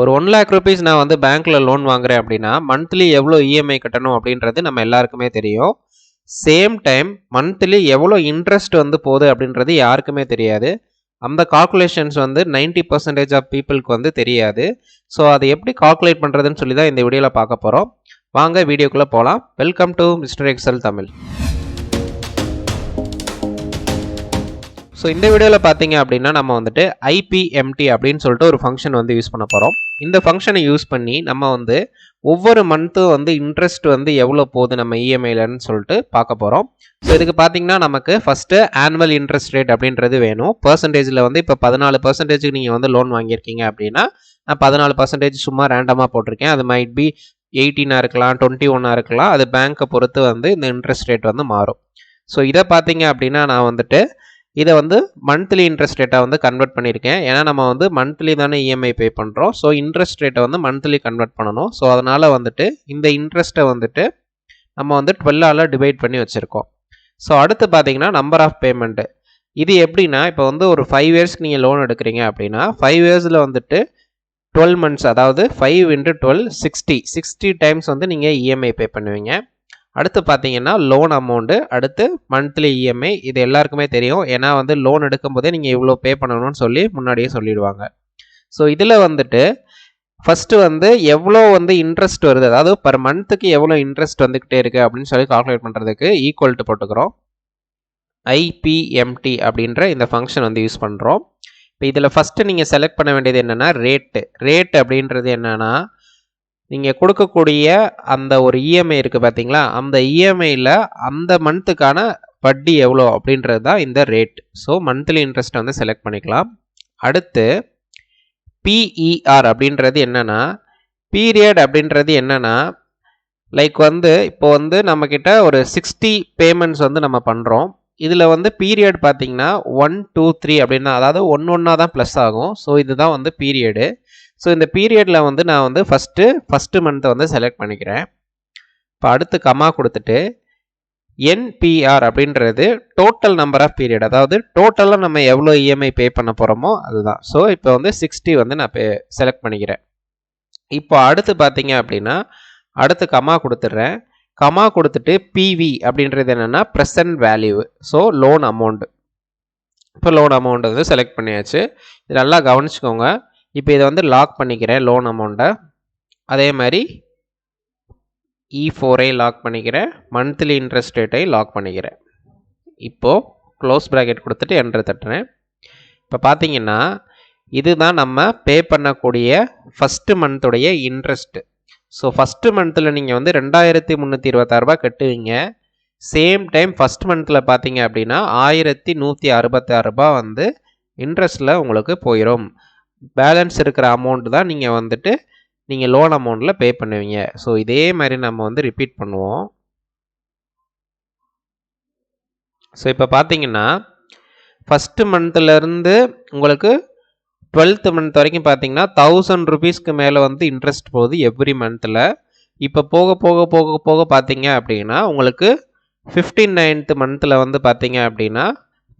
ஒரு one lakh rupees நான் வந்து பேங்க்கில் லோன் வாங்குறேன் அப்படின்னா மந்த்லி எவ்வளோ இஎம்ஐ கட்டணும் அப்படின்றது நம்ம எல்லாருக்குமே தெரியும். சேம் டைம் மந்த்லி எவ்வளோ இன்ட்ரெஸ்ட் வந்து போகுது அப்படின்றது யாருக்குமே தெரியாது. அந்த கால்குலேஷன்ஸ் வந்து 90% பர்சன்டேஜ் ஆஃப் பீப்புளுக்கு வந்து தெரியாது. ஸோ அதை எப்படி கால்குலேட் பண்ணுறதுன்னு சொல்லி தான் இந்த வீடியோவில் பார்க்க போகிறோம் வாங்க வீடியோக்குள்ளே போகலாம் welcome to mister Excel Tamil so இந்த வீடியோவில் பார்த்தீங்க அப்படின்னா நம்ம வந்துட்டு ஐபிஎம்டி அப்படின்னு சொல்லிட்டு ஒரு ஃபங்க்ஷன் வந்து யூஸ் பண்ண போகிறோம் இந்த ஃபங்க்ஷனை யூஸ் பண்ணி நம்ம வந்து ஒவ்வொரு மந்த்தும் வந்து இன்ட்ரெஸ்ட் வந்து எவ்வளோ போகுது நம்ம இஎம்ஐலன்னு சொல்லிட்டு பார்க்க போகிறோம் ஸோ இதுக்கு பார்த்தீங்கன்னா நமக்கு ஃபஸ்ட்டு ஆனுவல் இன்ட்ரெஸ்ட் ரேட் அப்படின்றது வேணும். பர்சன்டேஜில் வந்து இப்போ பதினாலு பர்சன்டேஜுக்கு நீங்கள் வந்து லோன் வாங்கியிருக்கீங்க அப்படின்னா நான் பதினாலு பர்சன்டேஜ் சும்மா ரேண்டமாக போட்டிருக்கேன். அது மைட் பி எயிட்டீனாக இருக்கலாம் டுவெண்ட்டி ஒன்னாக இருக்கலாம். அது பேங்க்கை பொறுத்து வந்து இந்த இன்ட்ரெஸ்ட் ரேட் வந்து மாறும். ஸோ இதை பார்த்தீங்க அப்படின்னா நான் வந்துட்டு இதை வந்து மந்த்லி இன்ட்ரெஸ்ட் ரேட்டாக வந்து கன்வெர்ட் பண்ணியிருக்கேன். ஏன்னா நம்ம வந்து மந்த்லி தானே இஎம்ஐ பே பண்ணுறோம் ஸோ இன்ட்ரெஸ்ட் ரேட்டை வந்து மந்த்லி கன்வெர்ட் பண்ணணும். ஸோ அதனால் வந்துட்டு இந்த இன்ட்ரெஸ்ட்டை வந்துட்டு நம்ம வந்து டுவெல்லால் டிவைட் பண்ணி வச்சுருக்கோம். ஸோ அடுத்து பார்த்தீங்கன்னா நம்பர் ஆஃப் பேமெண்ட்டு இது எப்படின்னா இப்போ வந்து ஒரு ஃபைவ் இயர்ஸ்க்கு நீங்கள் லோன் எடுக்கிறீங்க அப்படின்னா ஃபைவ் இயர்ஸில் வந்துட்டு டுவெல் மந்த்ஸ் அதாவது five into twelve sixty sixty times வந்து நீங்கள் இஎம்ஐ பே பண்ணுவீங்க. அடுத்து பார்த்தீங்கன்னா லோன் அமௌண்ட்டு அடுத்து மந்த்லி இஎம்ஐ இது எல்லாருக்குமே தெரியும். ஏன்னா வந்து லோன் எடுக்கும்போதே நீங்கள் இவ்வளோ பே பண்ணணும்னு சொல்லி முன்னாடியே சொல்லிடுவாங்க. ஸோ இதில் வந்துட்டு ஃபஸ்ட்டு வந்து எவ்வளோ வந்து இன்ட்ரெஸ்ட் வருது? அதாவது பர் மந்த்துக்கு எவ்வளோ இன்ட்ரெஸ்ட் வந்துக்கிட்டே இருக்குது அப்படின்னு சொல்லி கால்குலேட் பண்ணுறதுக்கு ஈக்குவல்ட்டு போட்டுக்கிறோம். ஐபிஎம்டி அப்படின்ற இந்த ஃபங்க்ஷன் வந்து யூஸ் பண்ணுறோம் இப்போ இதில் ஃபஸ்ட்டு நீங்கள் செலக்ட் பண்ண வேண்டியது என்னென்னா ரேட்டு ரேட் அப்படின்றது என்னென்னா நீங்கள் கொடுக்கக்கூடிய அந்த ஒரு இஎம்ஐ இருக்குது பார்த்தீங்களா அந்த இஎம்ஐயில் அந்த மந்த்துக்கான வட்டி எவ்வளோ அப்படின்றது தான் இந்த ரேட் ஸோ மந்த்லி இன்ட்ரெஸ்ட் வந்து செலக்ட் பண்ணிக்கலாம். அடுத்து பிஇஆர் அப்படின்றது என்னென்னா பீரியட் அப்படின்றது என்னென்னா லைக் வந்து இப்போ வந்து நம்மக்கிட்ட ஒரு சிக்ஸ்டி பேமெண்ட்ஸ் வந்து நம்ம பண்ணுறோம் இதில் வந்து பீரியட் பார்த்தீங்கன்னா ஒன் டூ த்ரீ அப்படின்னா அதாவது ஒன்று ஒன்றா தான் ப்ளஸ் ஆகும். ஸோ இதுதான் வந்து பீரியடு ஸோ இந்த பீரியடில் வந்து நான் வந்து ஃபஸ்ட்டு ஃபஸ்ட்டு மந்த்தை வந்து செலக்ட் பண்ணிக்கிறேன். இப்போ அடுத்து கம்மா கொடுத்துட்டு என்பிஆர் அப்படின்றது டோட்டல் நம்பர் ஆஃப் பீரியட் அதாவது டோட்டலாக நம்ம எவ்வளோ இஎம்ஐ பே பண்ண போகிறோமோ அதுதான். ஸோ இப்போ வந்து சிக்ஸ்டி வந்து நான் பே செலக்ட் பண்ணிக்கிறேன். இப்போ அடுத்து பார்த்தீங்க அப்படின்னா அடுத்து கமா கொடுத்துட்றேன். கமா கொடுத்துட்டு பிவி அப்படின்றது என்னென்னா present value so loan amount இப்போ லோன் அமௌண்ட் வந்து செலக்ட் பண்ணியாச்சு. இது நல்லா கவனிச்சுக்கோங்க. இப்போ இதை வந்து லாக் பண்ணிக்கிறேன் லோன் அமௌண்ட்டை அதே மாதிரி இ ஃபோரை லாக் பண்ணிக்கிறேன் மந்த்லி இன்ட்ரெஸ்ட் ரேட்டை லாக் பண்ணிக்கிறேன். இப்போது க்ளோஸ் ப்ராக்கெட் கொடுத்துட்டு என்ட்ரு தட்டுறேன். இப்போ பார்த்தீங்கன்னா இதுதான் நம்ம பே பண்ணக்கூடிய ஃபஸ்ட்டு மந்த்துடைய இன்ட்ரெஸ்ட்டு ஸோ ஃபஸ்ட்டு மந்த்தில் நீங்கள் வந்து ரெண்டாயிரத்தி முந்நூற்றி இருபத்தாறுபா கட்டுவீங்க. சேம் டைம் ஃபஸ்ட் மந்த்தில் பார்த்தீங்க அப்படின்னா ஆயிரத்தி நூற்றி அறுபத்தாறுரூபா வந்து இன்ட்ரெஸ்ட்டில் உங்களுக்கு போயிடும் பேலன்ஸ் இருக்கிற அமௌண்ட் தான் நீங்கள் வந்துட்டு நீங்கள் லோன் அமௌண்ட்டில் பே பண்ணுவீங்க. ஸோ இதே மாதிரி நம்ம வந்து ரிப்பீட் பண்ணுவோம். ஸோ இப்போ பார்த்தீங்கன்னா ஃபஸ்ட்டு மந்த்துலேருந்து உங்களுக்கு டுவெல்த்து மந்த் வரைக்கும் பார்த்தீங்கன்னா தௌசண்ட் ருபீஸ்க்கு மேலே வந்து இன்ட்ரெஸ்ட் போகுது எவ்ரி மந்தில் இப்போ போக போக போக போக பார்த்தீங்க அப்படின்னா உங்களுக்கு ஃபிஃப்டீன் நைன்த்து மந்தில் வந்து பார்த்தீங்க அப்படின்னா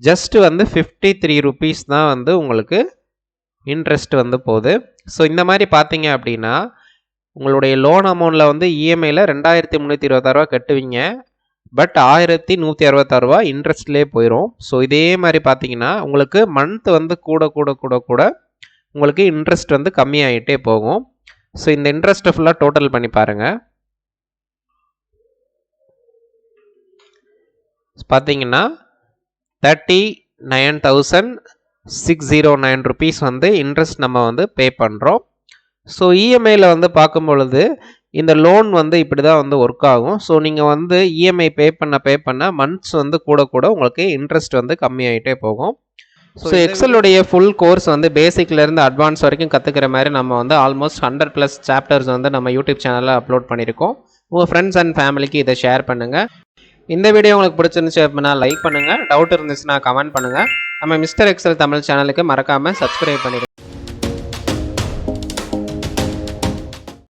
ஜஸ்ட்டு வந்து ஃபிஃப்டி த்ரீ ருபீஸ் தான் வந்து உங்களுக்கு இன்ட்ரெஸ்ட் வந்து போகுது. ஸோ இந்த மாதிரி பார்த்தீங்க அப்படின்னா உங்களுடைய லோன் அமௌண்ட்டில் வந்து இஎம்ஐயில் ரெண்டாயிரத்தி முந்நூற்றி இருபத்தாறுவா கட்டுவீங்க. பட் ஆயிரத்தி நூற்றி அறுபத்தாறுவா இன்ட்ரெஸ்ட்லேயே போயிடும் ஸோ இதே மாதிரி பார்த்தீங்கன்னா உங்களுக்கு மந்த் வந்து கூட கூட கூட கூட உங்களுக்கு இன்ட்ரெஸ்ட் வந்து கம்மியாகிட்டே போகும். ஸோ இந்த இன்ட்ரெஸ்ட்டை ஃபுல்லாக டோட்டல் பண்ணி பாருங்கள் பார்த்தீங்கன்னா thirty nine thousand six zero nine rupees வந்து இன்ட்ரெஸ்ட் நம்ம வந்து பே பண்ணுறோம் ஸோ இஎம்ஐயில் வந்து பார்க்கும் பொழுது இந்த லோன் வந்து இப்படி தான் வந்து ஒர்க் ஆகும். ஸோ நீங்கள் வந்து இஎம்ஐ பே பண்ண பே பண்ண மந்த்ஸ் வந்து கூட கூட உங்களுக்கு இன்ட்ரெஸ்ட் வந்து கம்மியாகிட்டே போகும். ஸோ எக்ஸலுடைய ஃபுல் கோர்ஸ் வந்து பேசிக்லேருந்து அட்வான்ஸ் வரைக்கும் கற்றுக்கிற மாதிரி நம்ம வந்து ஆல்மோஸ்ட் ஹண்ட்ரட் ப்ளஸ் சாப்டர்ஸ் வந்து நம்ம யூடியூப் சேனலில் அப்லோட் பண்ணியிருக்கோம். உங்கள் ஃப்ரெண்ட்ஸ் அண்ட் ஃபேமிலிக்கு இதை ஷேர் பண்ணுங்கள் இந்த வீடியோ உங்களுக்கு பிடிச்சிருந்துச்சு அப்படின்னா லைக் பண்ணுங்கள் டவுட் இருந்துச்சுன்னா கமெண்ட் பண்ணுங்கள் நம்ம மிஸ்டர் எக்ஸல் தமிழ் சேனலுக்கு மறக்காமல் சப்ஸ்கிரைப் பண்ணிடுங்க